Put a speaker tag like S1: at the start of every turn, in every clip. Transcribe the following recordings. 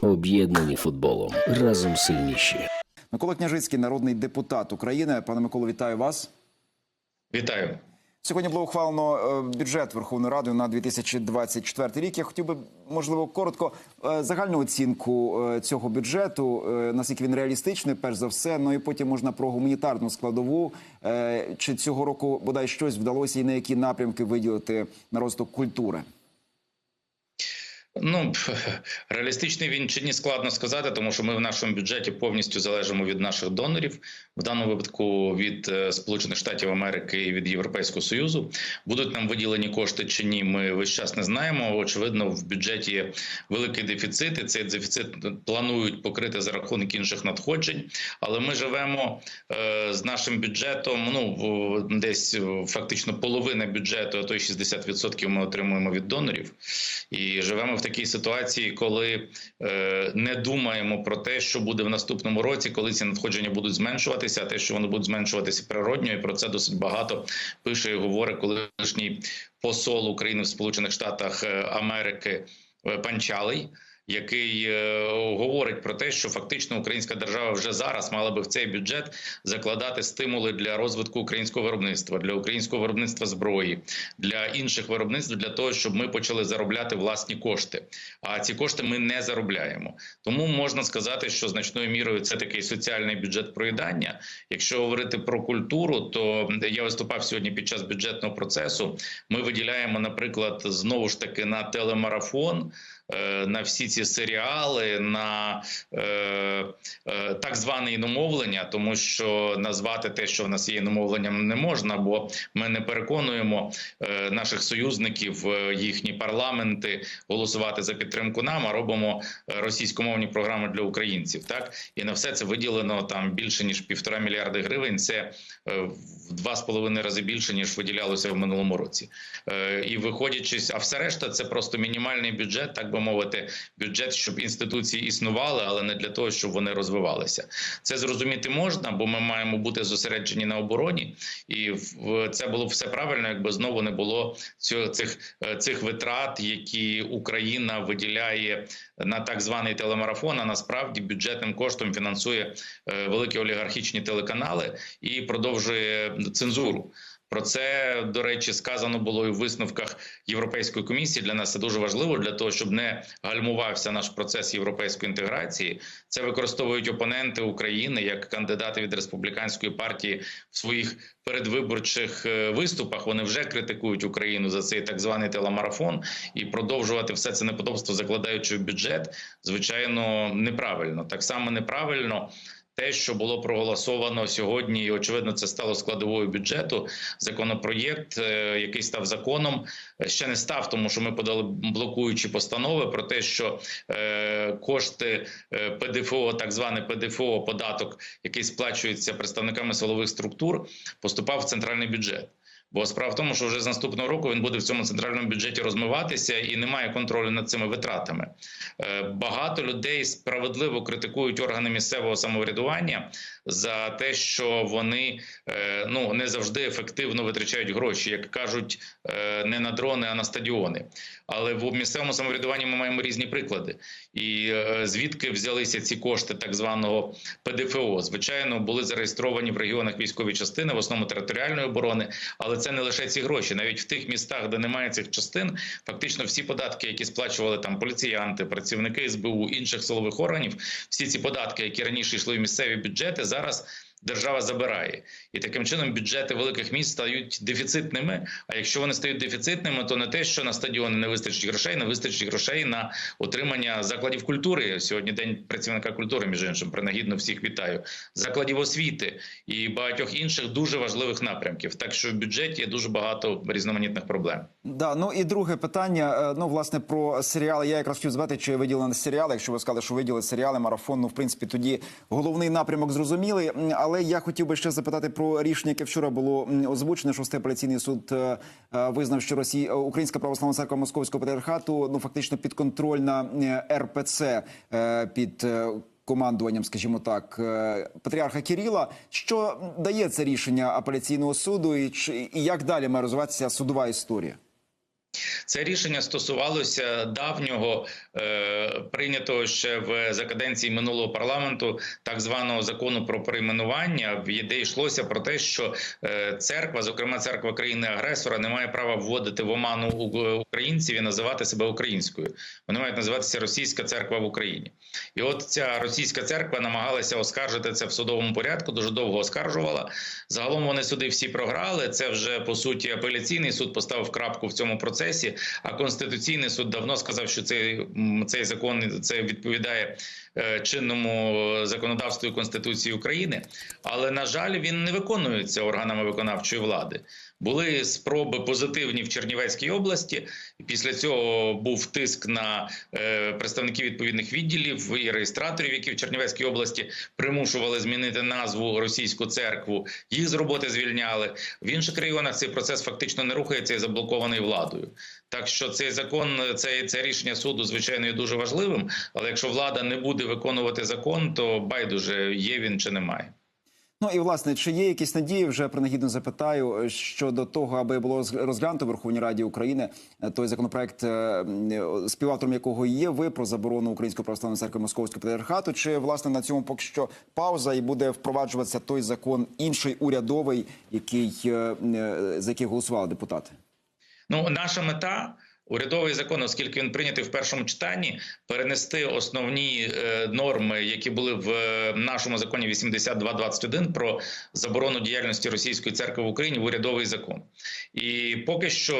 S1: Об'єднані футболом. Разом сильніші.
S2: Микола Княжицький, народний депутат України. Пане Миколо, вітаю вас.
S3: Вітаю.
S2: Сьогодні було ухвалено е, бюджет Верховної Ради на 2024 рік. Я хотів би, можливо, коротко е, загальну оцінку е, цього бюджету, наскільки він реалістичний, перш за все. Ну і потім можна про гуманітарну складову. Чи цього року бодай щось вдалося і на які напрямки виділити на розвиток культури?
S3: Ну реалістичний він чи ні складно сказати, тому що ми в нашому бюджеті повністю залежимо від наших донорів, в даному випадку від е, Сполучених Штатів Америки і від Європейського Союзу. Будуть нам виділені кошти чи ні? Ми весь час не знаємо. Очевидно, в бюджеті є великий дефіцит, і цей дефіцит планують покрити за рахунок інших надходжень. Але ми живемо е, з нашим бюджетом. Ну десь е, фактично половина бюджету, а то й 60% ми отримуємо від донорів, і живемо в такій ситуації, коли е, не думаємо про те, що буде в наступному році, коли ці надходження будуть зменшуватися, а те, що вони будуть зменшуватися природньо, і про це досить багато пише і говорить колишній посол України в Сполучених Штатах е, Америки е, Панчалий. Який е, говорить про те, що фактично українська держава вже зараз мала би в цей бюджет закладати стимули для розвитку українського виробництва, для українського виробництва зброї, для інших виробництв, для того, щоб ми почали заробляти власні кошти. А ці кошти ми не заробляємо. Тому можна сказати, що значною мірою це такий соціальний бюджет проїдання. Якщо говорити про культуру, то я виступав сьогодні під час бюджетного процесу. Ми виділяємо, наприклад, знову ж таки на телемарафон. Е, На всі ці серіали, на е, е, так зване іномовлення, тому що назвати те, що в нас є іномовленням, не можна, бо ми не переконуємо наших союзників, їхні парламенти голосувати за підтримку нам, а робимо російськомовні програми для українців. Так і на все це виділено там більше ніж півтора мільярди гривень. Це в два з половиною рази більше ніж виділялося в минулому році. І виходячись, а все решта це просто мінімальний бюджет, так би мовити, бюджет, щоб інституції існували, але не для того, щоб вони розвивалися. Це зрозуміти можна, бо ми маємо бути зосереджені на обороні, і це було все правильно, якби знову не було цих, е, цих витрат, які Україна виділяє на так званий телемарафон. А насправді бюджетним коштом фінансує е, великі олігархічні телеканали і продовжує цензуру. Про це до речі сказано було і в висновках Європейської комісії. Для нас це дуже важливо для того, щоб не гальмувався наш процес європейської інтеграції. Це використовують опоненти України як кандидати від республіканської партії в своїх передвиборчих е, виступах. Вони вже критикують Україну за цей так званий телемарафон і продовжувати все це неподобство, закладаючи в бюджет, звичайно, неправильно. Так само неправильно те, що було проголосовано сьогодні, і очевидно, це стало складовою бюджету. Законопроєкт, е, який став законом, е, ще не став, тому що ми подали блокуючі постанови про те, що е, кошти ПДФО, так зване ПДФО, податок, який сплачується представниками силових структур, поступав в центральний бюджет. Бо справа в тому, що вже з наступного року він буде в цьому центральному бюджеті розмиватися і немає контролю над цими витратами. Е, Багато людей справедливо критикують органи місцевого самоврядування за те, що вони е, ну не завжди ефективно витрачають гроші, як кажуть, е, не на дрони, а на стадіони. Але в місцевому самоврядуванні ми маємо різні приклади. І е, звідки взялися ці кошти так званого ПДФО? Звичайно, були зареєстровані в регіонах військові частини, в основному територіальної оборони, але це не лише ці гроші. Навіть в тих містах, де немає цих частин, фактично всі податки, які сплачували там поліціянти, працівники СБУ, інших силових органів, всі ці податки, які раніше йшли в місцеві бюджети, зараз. Держава забирає, і таким чином бюджети великих міст стають дефіцитними. А якщо вони стають дефіцитними, то не те, що на стадіони не вистачить грошей, не вистачить грошей на утримання закладів культури. Сьогодні день працівника культури, між іншим, принагідно всіх вітаю. Закладів освіти і багатьох інших дуже важливих напрямків. Так що в бюджеті є дуже багато різноманітних проблем.
S2: Да, ну і друге питання. е, Ну, власне, про серіали. Я якраз хотів звати, чи виділені серіали. Якщо ви сказали, що виділили серіали, марафон, ну в принципі, тоді головний напрямок зрозумілий. Але я хотів би ще запитати про рішення, яке вчора було озвучене. Шостий апеляційний суд е, е, визнав, що Росія Українська православна церква Московського патріархату ну фактично підконтрольна е, РПЦ е, під. е, Командуванням, скажімо так, е, патріарха Кіріла, що дає це рішення апеляційного суду, і і як далі має розвиватися судова історія?
S3: Це рішення стосувалося давнього е, прийнятого ще в за каденції минулого парламенту так званого закону про перейменування, де йшлося про те, що е, церква, зокрема церква країни-агресора, не має права вводити в оману українців і називати себе українською. Вони мають називатися Російська церква в Україні. І от ця російська церква намагалася оскаржити це в судовому порядку, дуже довго оскаржувала. Загалом вони суди всі програли. Це вже по суті апеляційний суд поставив крапку в цьому процесі. А конституційний суд давно сказав, що цей, цей закон це відповідає чинному законодавству і конституції України. Але на жаль, він не виконується органами виконавчої влади. Були спроби позитивні в Чернівецькій області. Після цього був тиск на е, представників відповідних відділів і реєстраторів, які в Чернівецькій області примушували змінити назву російську церкву. Їх з роботи звільняли. В інших регіонах цей процес фактично не рухається і заблокований владою. Так що цей закон, це, це рішення суду, звичайно, є дуже важливим. Але якщо влада не буде виконувати закон, то байдуже є він чи немає.
S2: Ну і власне, чи є якісь надії? Вже принагідно запитаю е, щодо того, аби було розглянуто в Верховній Раді України е, той законопроект, е, співавтором якого є ви про заборону Української православної церкви Московського патріархату. Чи власне на цьому поки що пауза і буде впроваджуватися той закон інший урядовий, який за який голосували депутати?
S3: Ну, наша мета. Урядовий закон, оскільки він прийнятий в першому читанні, перенести основні е, норми, які були в е, нашому законі 82.21 про заборону діяльності російської церкви в Україні в урядовий закон. І поки що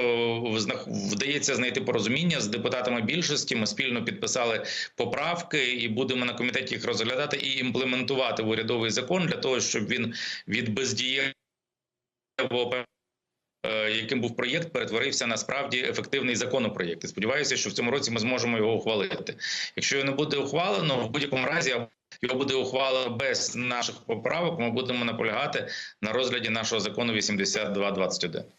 S3: вдається знайти порозуміння з депутатами більшості. Ми спільно підписали поправки і будемо на комітеті їх розглядати і імплементувати в урядовий закон для того, щоб він від бездієвого е, яким був проєкт, перетворився насправді ефективний законопроєкт. І сподіваюся, що в цьому році ми зможемо його ухвалити. Якщо його не буде ухвалено, в будь-якому разі його буде ухвалено без наших поправок. Ми будемо наполягати на розгляді нашого закону 82.21.